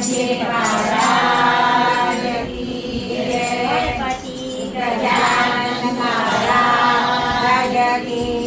Thank you.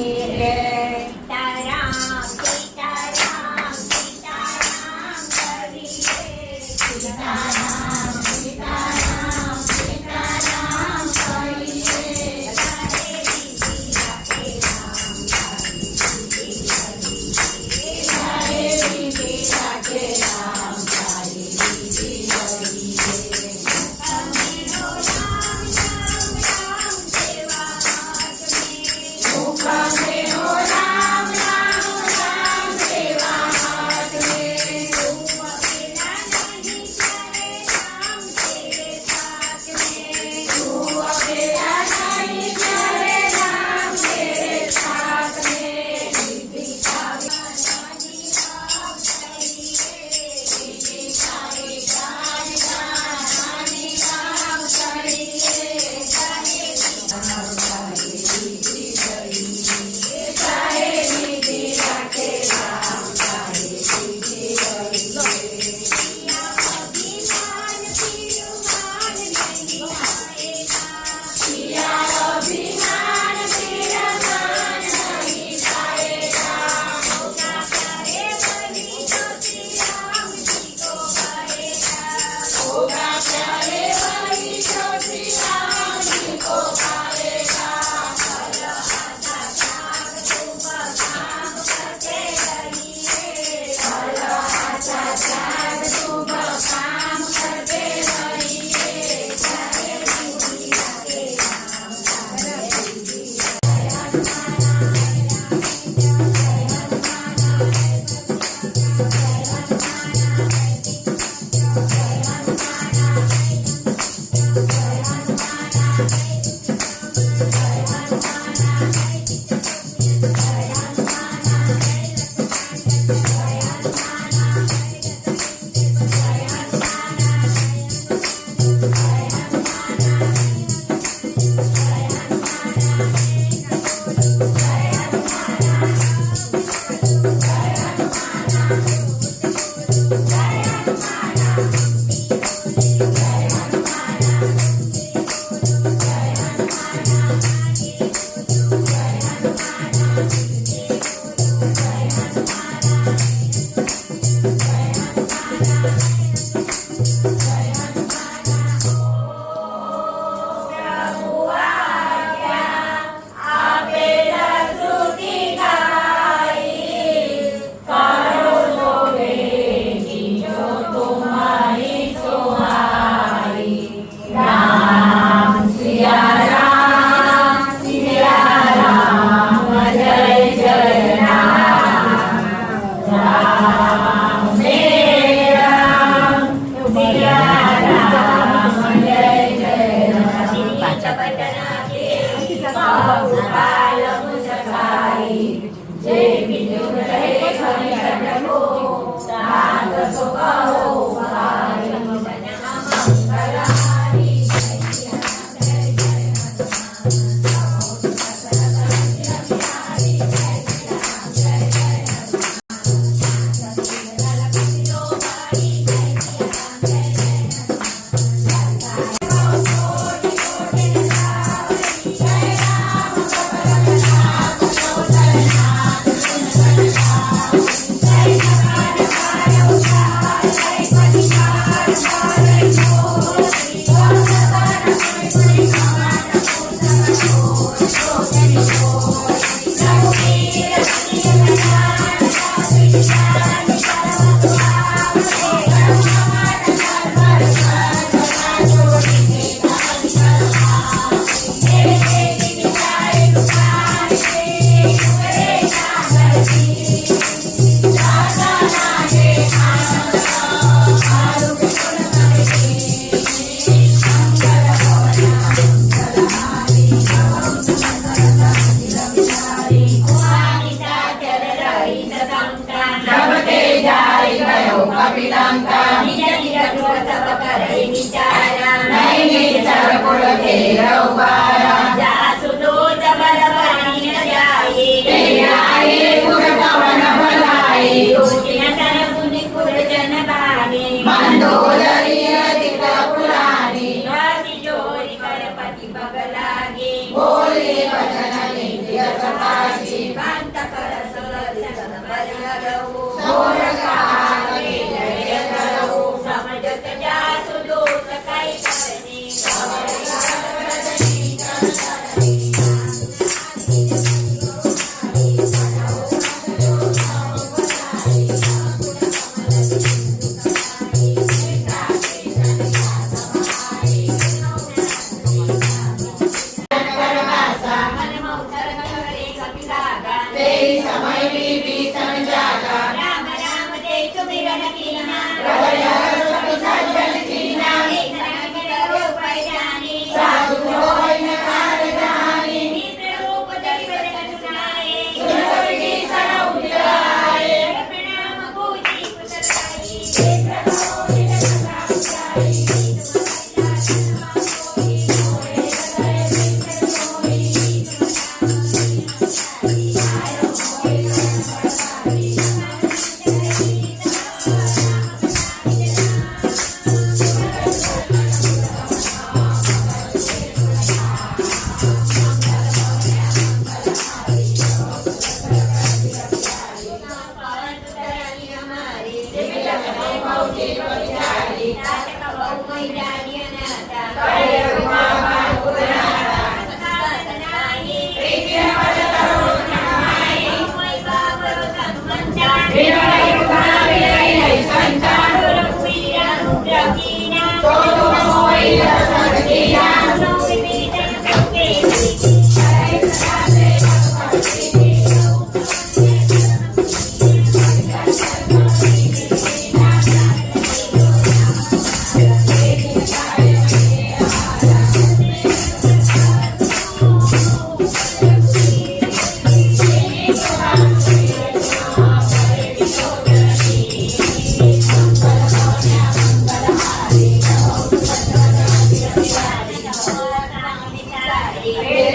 Amén.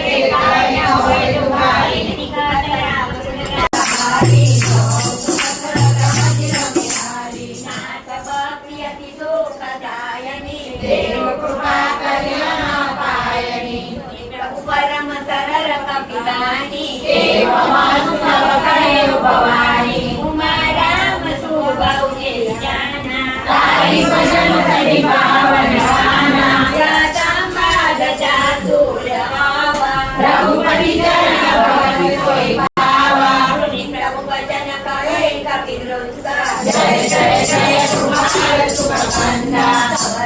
संबंधा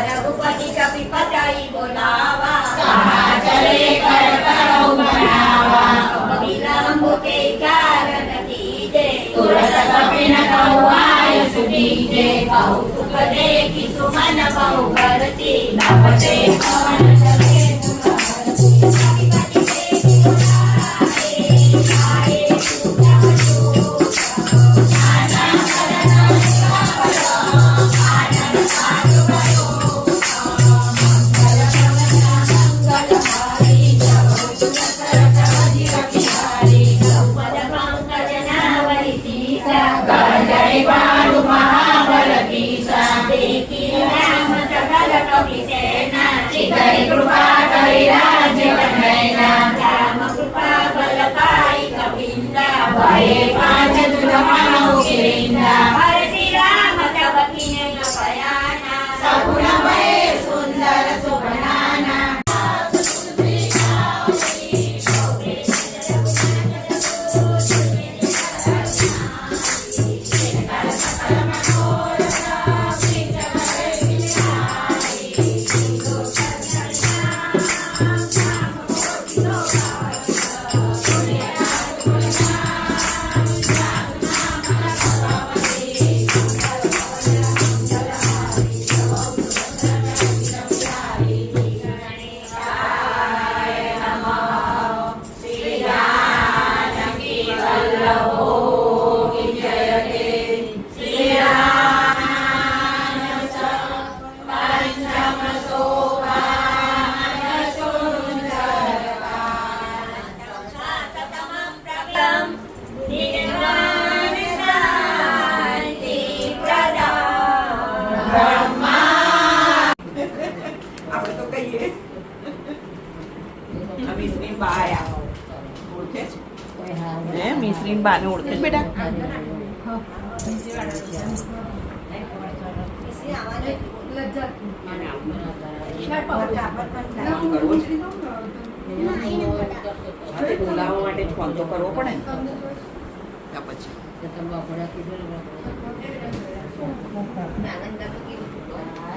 Raghupati कवी पताई बोलावा जले करता उमरावा विलंबुके कारण दीजे तुरत कपिन कौवाय सुदीजे बहु सुख देखी सुमन बहु करती नपते कौन भये पाचतुरमणौ गिरीन्द्र બેટા. બોલાવવા માટે ફોન તો કરવો પડે ને પછી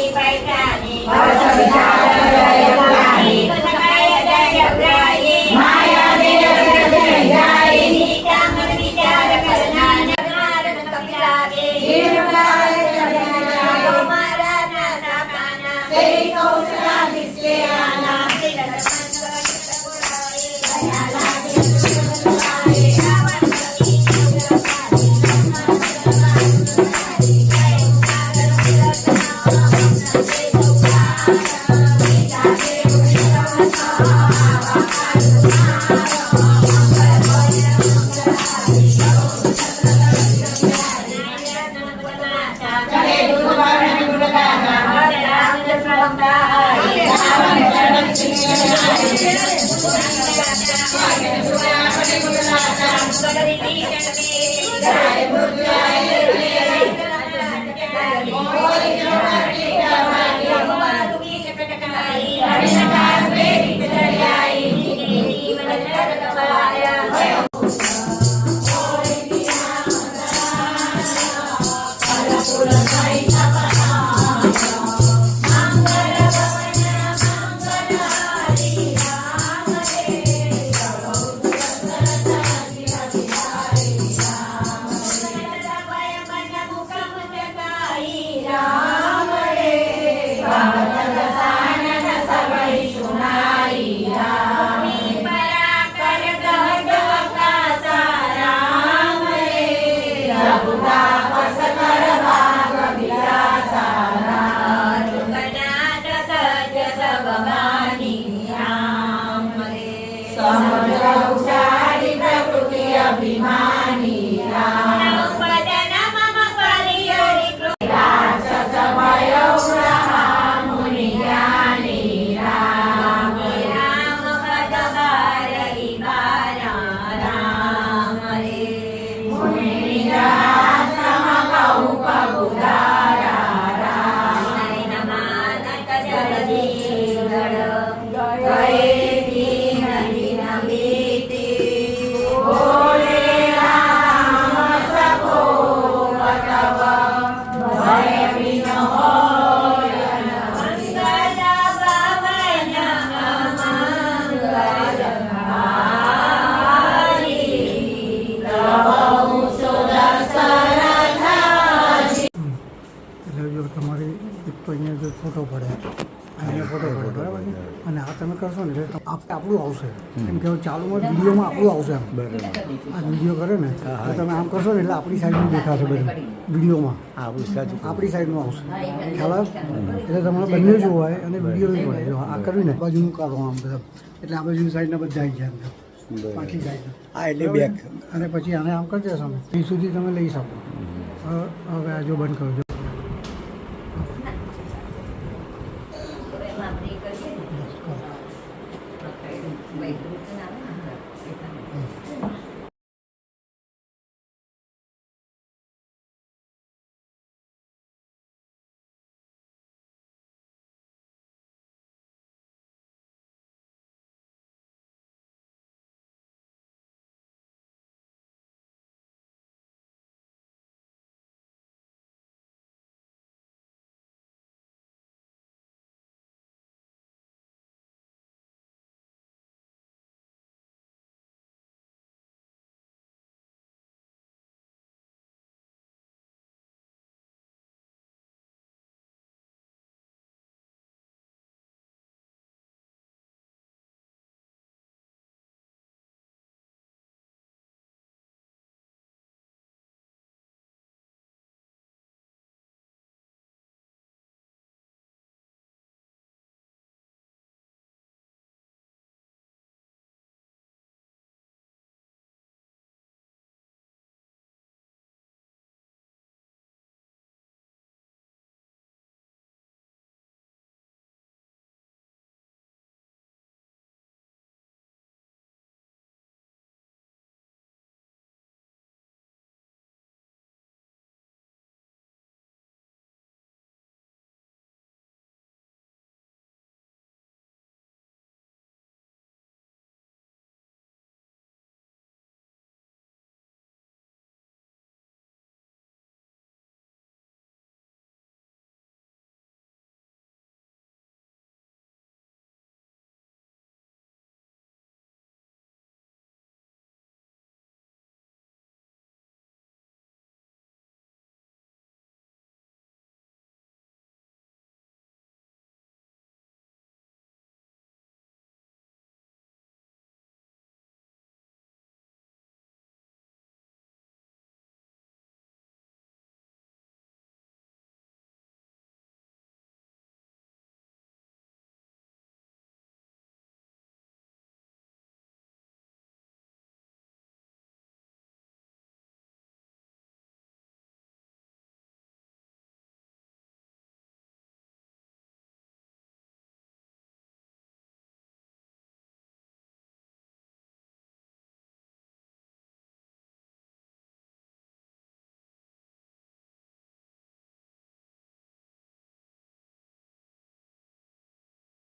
Elevator Bye. કરશો ને એટલે આપણે આપણું આવશે. એમ કે ચાલુમાં વિડીયોમાં આપણું આવશે એમ. આ વીડિયો કરે ને તો તમે આમ કરશો ને એટલે આપણી સાઈડનું દેખાશે બધું વિડીયોમાં. આપણી સાઈડનું આવશે. ખ્યાલ આવે? એટલે તમારે બંને જોવાય અને વીડિયો બી પડે જો આ કરવી ને બાજુનું કરો આમ બધા. એટલે આ બાજુ સાઈડના બધા આવી જાય અંદર પાછી સાઈડ. હા એટલે બેક અને પછી આને આમ કરી દેશો ત્યાં સુધી તમે લઈ શકો. હવે હવે આ જો બંધ કરો. છો